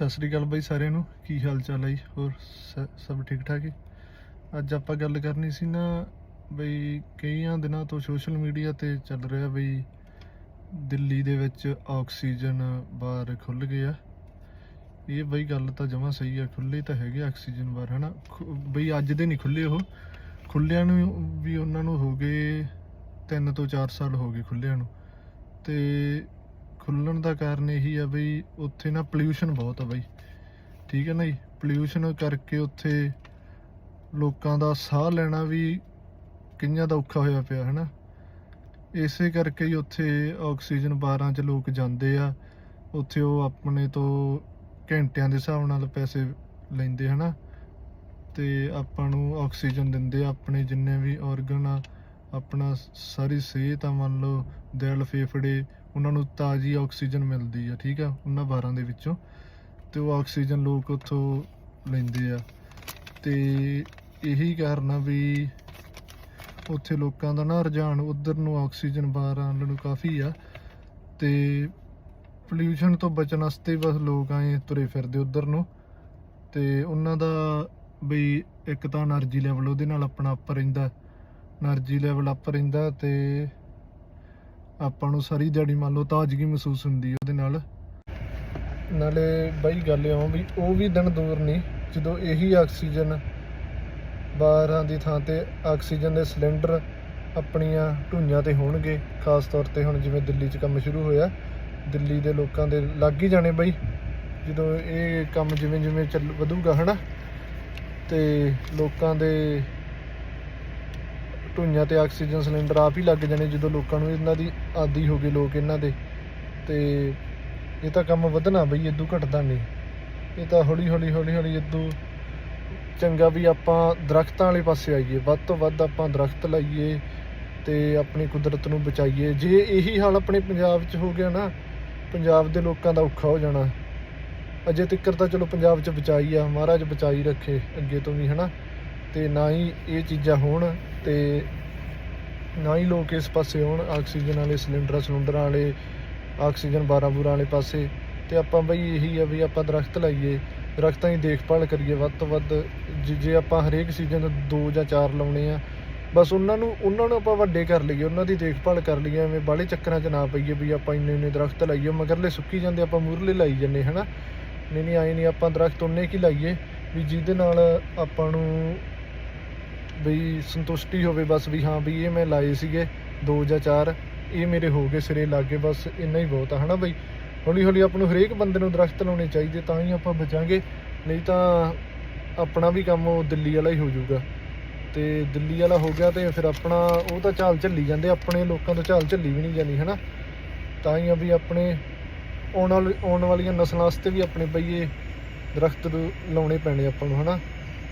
ਸਤਿ ਸ੍ਰੀ ਅਕਾਲ ਬਾਈ ਸਾਰਿਆਂ ਨੂੰ। ਕੀ ਹਾਲ ਚਾਲ ਹੈ ਜੀ? ਹੋਰ ਸ- ਸਭ ਠੀਕ ਠਾਕ ਹੈ ਅੱਜ ਆਪਾਂ ਗੱਲ ਕਰਨੀ ਸੀ ਨਾ ਬਈ ਕਈਆਂ ਦਿਨਾਂ ਤੋਂ ਸੋਸ਼ਲ ਮੀਡੀਆ ਤੇ ਚੱਲ ਰਿਹਾ ਬਈ ਦਿੱਲੀ ਦੇ ਵਿੱਚ ਆਕਸੀਜਨ ਬਾਰ ਖੁੱਲ ਗਏ ਆ ਇਹ ਬਈ ਗੱਲ ਤਾਂ ਜਮਾਂ ਸਹੀ ਆ ਖੁੱਲੇ ਤਾਂ ਹੈਗੇ ਆਕਸੀਜਨ ਬਾਰ, ਹਨਾ? ਖੁ- ਬਈ ਅੱਜ ਦੇ ਨਹੀਂ ਖੁੱਲੇ ਉਹ। ਖੁੱਲਿਆਂ ਨੂੰ ਵੀ ਉਹਨਾਂ ਨੂੰ ਹੋ ਗਏ 3 ਤੋਂ 4 ਸਾਲ ਹੋ ਗਏ ਖੁੱਲਿਆਂ ਨੂੰ। ਤੇ ਖੁੱਲਣ ਦਾ ਕਾਰਨ ਇਹੀ ਆ ਬਈ ਉੱਥੇ ਨਾ ਪੋਲਿਊਸ਼ਨ ਬਹੁਤ ਆ ਬਈ। ਠੀਕ ਹੈ ਨਾ ਜੀ ਪੋਲਿਊਸ਼ਨ ਕਰਕੇ ਉੱਥੇ ਲੋਕਾਂ ਦਾ ਸਾਹ ਲੈਣਾ ਵੀ ਕਿੰਨਾ ਦਾ ਔਖਾ ਹੋਇਆ ਪਿਆ ਹੈ ਨਾ ਇਸੇ ਕਰਕੇ ਹੀ ਉੱਥੇ ਆਕਸੀਜਨ ਬਾਰਾਂ 'ਚ ਲੋਕ ਜਾਂਦੇ ਆ। ਉੱਥੇ ਉਹ ਆਪਣੇ ਤੋਂ ਘੰਟਿਆਂ ਦੇ ਹਿਸਾਬ ਨਾਲ ਪੈਸੇ ਲੈਂਦੇ, ਹਨਾ? ਤੇ ਆਪਾਂ ਨੂੰ ਆਕਸੀਜਨ ਦਿੰਦੇ ਆ, ਆਪਣੇ ਜਿੰਨੇ ਵੀ ਆਰਗਨ ਆ ਆਪਣਾ ਸਾਰੀ ਸਿਹਤ ਆ ਮੰਨ ਲਓ, ਦਿਲ ਫੇਫੜੇ, ਉਹਨਾਂ ਨੂੰ ਤਾਜ਼ੀ ਆਕਸੀਜਨ ਮਿਲਦੀ ਆ, ਠੀਕ ਆ, ਉਹਨਾਂ ਬਾਰਾਂ ਦੇ ਵਿੱਚੋਂ। ਤੇ ਉਹ ਆਕਸੀਜਨ ਲੋਕ ਉੱਥੋਂ ਲੈਂਦੇ ਆ। ਤੇ ਇਹੀ ਕਾਰਨ ਆ ਵੀ ਉੱਥੇ ਲੋਕਾਂ ਦਾ ਨਾ ਰੁਝਾਨ ਉਧਰ ਨੂੰ ਆਕਸੀਜਨ ਬਾਹਰ ਆਉਣ ਨੂੰ ਕਾਫੀ ਆ। ਤੇ ਪੋਲੂਸ਼ਨ ਤੋਂ ਬਚਣ ਵਾਸਤੇ ਬਸ ਲੋਕ ਆਏ ਤੁਰੇ ਫਿਰਦੇ ਉਧਰ ਨੂੰ। ਤੇ ਉਹਨਾਂ ਦਾ ਵੀ ਇੱਕ ਤਾਂ એનર્ਜੀ ਲੈਵਲ ਉਹਦੇ ਨਾਲ ਆਪਣਾ ਅੱਪ ਰਹਿੰਦਾ। ਐਨਰਜੀ ਲੈਵਲ ਅਪ ਰਹਿੰਦਾ ਤੇ ਆਪਾਂ ਨੂੰ ਸਾਰੀ ਦਿਹਾੜੀ ਮੰਨ ਲਓ ਤਾਜ਼ਗੀ ਮਹਿਸੂਸ ਹੁੰਦੀ ਉਹਦੇ ਨਾਲ। ਨਾਲੇ ਬਾਈ ਗੱਲ ਇਹ ਆ ਵੀ ਉਹ ਵੀ ਦਿਨ ਦੂਰ ਨਹੀਂ, ਜਦੋਂ ਇਹੀ ਆਕਸੀਜਨ ਬਾਹਰਾਂ ਦੀ ਥਾਂ ਤੇ ਆਕਸੀਜਨ ਦੇ ਸਿਲੰਡਰ ਆਪਣੀਆਂ ਢੂਈਆਂ ਤੇ ਹੋਣਗੇ, ਖਾਸ ਤੌਰ ਤੇ ਹੁਣ ਜਿਵੇਂ ਦਿੱਲੀ 'ਚ ਕੰਮ ਸ਼ੁਰੂ ਹੋਇਆ, ਦਿੱਲੀ ਦੇ ਲੋਕਾਂ ਦੇ ਲੱਗ ਹੀ ਜਾਣੇ ਬਈ। ਜਦੋਂ ਇਹ ਕੰਮ ਜਿਵੇਂ ਜਿਵੇਂ ਚੱਲ ਵਧੂਗਾ ਹਨਾ, ਤੇ ਲੋਕਾਂ ਦੇ ਢੂਈਆਂ ਤੇ ਆਕਸੀਜਨ ਸਿਲੰਡਰ ਆਪ ਹੀ ਲੱਗ ਜਾਣੇ ਜਦੋਂ ਲੋਕਾਂ ਨੂੰ ਇਹਨਾਂ ਦੀ ਆਦੀ ਹੋ ਗਏ ਲੋਕ ਇਹਨਾਂ ਦੇ। ਤੇ ਇਹ ਤਾਂ ਕੰਮ ਵਧਣਾ ਬਈ ਇਦੋਂ ਘਟਦਾ ਨਹੀਂ। ਇਹ ਤਾਂ ਹੌਲੀ ਹੌਲੀ ਹੌਲੀ ਹੌਲੀ ਇਦੋਂ ਚੰਗਾ ਵੀ ਆਪਾਂ ਦਰਖਤਾਂ ਵਾਲੇ ਪਾਸੇ ਆਈਏ, ਵੱਧ ਤੋਂ ਵੱਧ ਆਪਾਂ ਦਰਖਤ ਲਾਈਏ ਤੇ ਆਪਣੀ ਕੁਦਰਤ ਨੂੰ ਬਚਾਈਏ। ਜੇ ਇਹੀ ਹਾਲ ਆਪਣੇ ਪੰਜਾਬ 'ਚ ਹੋ ਗਿਆ ਨਾ, ਪੰਜਾਬ ਦੇ ਲੋਕਾਂ ਦਾ ਔਖਾ ਹੋ ਜਾਣਾ। ਅਜੇ ਤੱਕਰ ਤਾਂ ਚਲੋ ਪੰਜਾਬ 'ਚ ਬਚਾਈ ਆ, ਮਹਾਰਾਜ ਬਚਾਈ ਰੱਖੇ ਅੱਗੇ ਤੋਂ ਵੀ, ਹਨਾ। ਤੇ ਨਾ ਹੀ ਇਹ ਚੀਜ਼ਾਂ ਹੋਣ ਤੇ ਨਾ ਹੀ ਲੋਕ ਇਸ ਪਾਸੇ ਆਉਣ, ਆਕਸੀਜਨ ਵਾਲੇ ਸਿਲੰਡਰਾਂ ਸਿਲੰਡਰਾਂ ਵਾਲੇ, ਆਕਸੀਜਨ 12 ਬੂਰਾਂ ਵਾਲੇ ਪਾਸੇ। ਤੇ ਆਪਾਂ ਬਈ ਇਹੀ ਆ ਵੀ ਆਪਾਂ ਦਰਖਤ ਲਾਈਏ, ਦਰਖਤਾਂ ਦੀ ਦੇਖਭਾਲ ਕਰੀਏ ਵੱਧ ਤੋਂ ਵੱਧ। ਜੇ- ਜੇ ਆਪਾਂ ਹਰੇਕ ਸੀਜ਼ਨ ਦੋ ਜਾਂ ਚਾਰ ਲਾਉਣੇ ਆ, ਬਸ ਉਹਨਾਂ ਨੂੰ ਉਹਨਾਂ ਨੂੰ ਆਪਾਂ ਵੱਡੇ ਕਰ ਲਈਏ, ਉਹਨਾਂ ਦੀ ਦੇਖਭਾਲ ਕਰ ਲਈਏ, ਐਵੇਂ ਬਾਹਲੇ ਚੱਕਰਾਂ 'ਚ ਨਾ ਪਈਏ ਵੀ ਆਪਾਂ ਇੰਨੇ ਇੰਨੇ ਦਰਖਤ ਲਾਈਏ, ਮਗਰਲੇ ਸੁੱਕੀ ਜਾਂਦੇ ਆਪਾਂ ਮੂਰਲੇ ਲਾਈ ਜੰਨੇ ਹਨਾ? ਨਹੀਂ ਨਹੀਂ, ਆਏ ਨਹੀਂ, ਆਪਾਂ ਦਰਖਤ ਉਹਨੇ ਕੀ ਲਾਈਏ ਵੀ ਜਿਹਦੇ ਨਾਲ ਆਪਾਂ ਨੂੰ ਬਈ ਸੰਤੁਸ਼ਟੀ ਹੋਵੇ ਬਸ ਵੀ ਹਾਂ ਵੀ ਇਹ ਮੈਂ ਲਾਏ ਸੀਗੇ ਦੋ ਜਾਂ ਚਾਰ, ਇਹ ਮੇਰੇ ਹੋ ਗਏ ਸਿਰੇ ਲੱਗੇ ਬਸ ਇੰਨਾ ਹੀ ਬਹੁਤ ਆ, ਹਨਾ ਬਈ? ਹੌਲੀ ਹੌਲੀ ਆਪਾਂ ਨੂੰ ਹਰੇਕ ਬੰਦੇ ਨੂੰ ਦਰਖਤ ਲਾਉਣੇ ਚਾਹੀਦੇ, ਤਾਂ ਹੀ ਆਪਾਂ ਬਚਾਂਗੇ, ਨਹੀਂ ਤਾਂ ਆਪਣਾ ਵੀ ਕੰਮ ਉਹ ਦਿੱਲੀ ਵਾਲਾ ਹੀ ਹੋ ਜਾਊਗਾ। ਤੇ ਦਿੱਲੀ ਵਾਲਾ ਹੋ ਗਿਆ ਤੇ ਫਿਰ ਆਪਣਾ ਉਹ ਤਾਂ ਝਾਲ ਝੱਲੀ ਜਾਂਦੇ, ਆਪਣੇ ਲੋਕਾਂ ਤੋਂ ਝਾਲ ਝੱਲੀ ਵੀ ਨਹੀਂ ਜਾਣੀ ਹਨਾ? ਤਾਂ ਹੀ ਆ ਵੀ ਆਪਣੇ ਆਉਣ ਵਾਲੀ, ਆਉਣ ਵਾਲੀਆਂ ਨਸਲਾਂ ਵਾਸਤੇ ਵੀ ਆਪਣੇ ਪਈਏ ਦਰਖਤ ਲਾਉਣੇ ਪੈਣੇ ਆਪਾਂ ਨੂੰ, ਹਨਾ?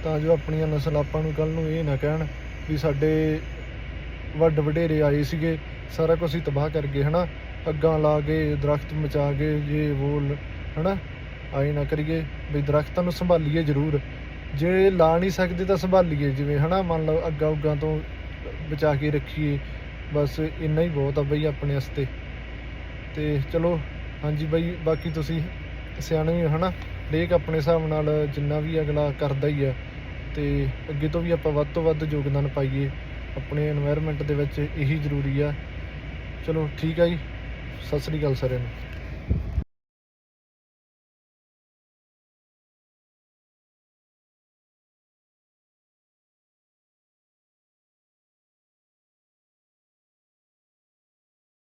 ਤਾਂ ਜੋ ਆਪਣੀਆਂ ਨਸਲ ਆਪਾਂ ਨੂੰ ਕੱਲ ਨੂੰ ਇਹ ਨਾ ਕਹਿਣ ਵੀ ਸਾਡੇ ਵੱਡ ਵਡੇਰੇ ਆਏ ਸੀਗੇ, ਸਾਰਾ ਕੁਝ ਹੀ ਤਬਾਹ ਕਰ ਗਏ, ਹਨਾ? ਅੱਗਾਂ ਲਾ ਕੇ ਦਰਖਤ ਮਚਾ ਕੇ ਜੇ ਬੋਲ ਹਨਾ? ਆਏ ਨਾ ਕਰੀਏ ਵੀ ਦਰਖਤਾਂ ਨੂੰ ਸੰਭਾਲੀਏ ਜ਼ਰੂਰ। ਜੇ ਲਾ ਨਹੀਂ ਸਕਦੇ ਤਾਂ ਸੰਭਾਲੀਏ ਜਿਵੇਂ, ਹਨਾ? ਮੰਨ ਲਓ ਅੱਗਾਂ ਉੱਗਾਂ ਤੋਂ ਬਚਾ ਕੇ ਰੱਖੀਏ, ਬਸ ਇੰਨਾ ਹੀ ਬਹੁਤ ਆ ਬਈ ਆਪਣੇ ਵਾਸਤੇ। ਤੇ ਚਲੋ, ਹਾਂਜੀ ਬਈ, ਬਾਕੀ ਤੁਸੀਂ ਸਿਆਣੇ ਹੋ, ਹਨਾ? ਹਰੇਕ ਆਪਣੇ ਹਿਸਾਬ ਨਾਲ ਜਿੰਨਾ ਵੀ ਅਗਲਾ ਕਰਦਾ ਹੀ ਆ ਤੇ ਅੱਗੇ ਤੋਂ ਵੀ ਆਪਾਂ ਵੱਧ ਤੋਂ ਵੱਧ ਯੋਗਦਾਨ ਪਾਈਏ, ਆਪਣੇ এনवायरमेंट ਦੇ ਵਿੱਚ ਇਹੀ ਜ਼ਰੂਰੀ ਆ। ਚਲੋ ਠੀਕ ਆ ਜੀ, ਸਤਿ ਸ੍ਰੀ ਅਕਾਲ ਸਾਰਿਆਂ ਨੂੰ।